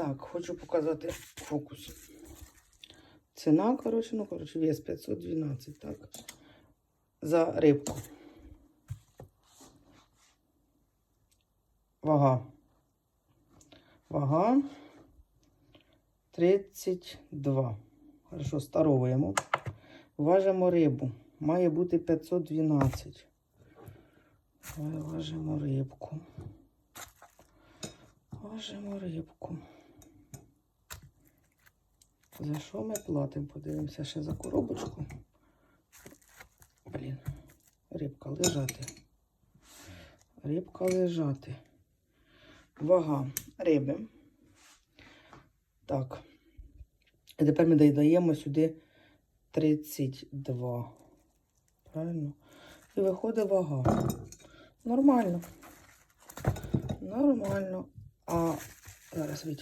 Так, хочу показати фокус. Ціна, коротше, ну, коротше, вес 512, так. За рибку. Вага. Вага 32. Хорошо, старовуємо. Важимо рибу. Має бути 512. Давай важимо рибку. Важимо рибку. За що ми платимо? Подивимося ще за коробочку. Блін, рибка лежати. Рибка лежати. Вага риби. Так. І тепер ми додаємо сюди 32. Правильно? І виходить вага. Нормально. Нормально. А зараз витягну.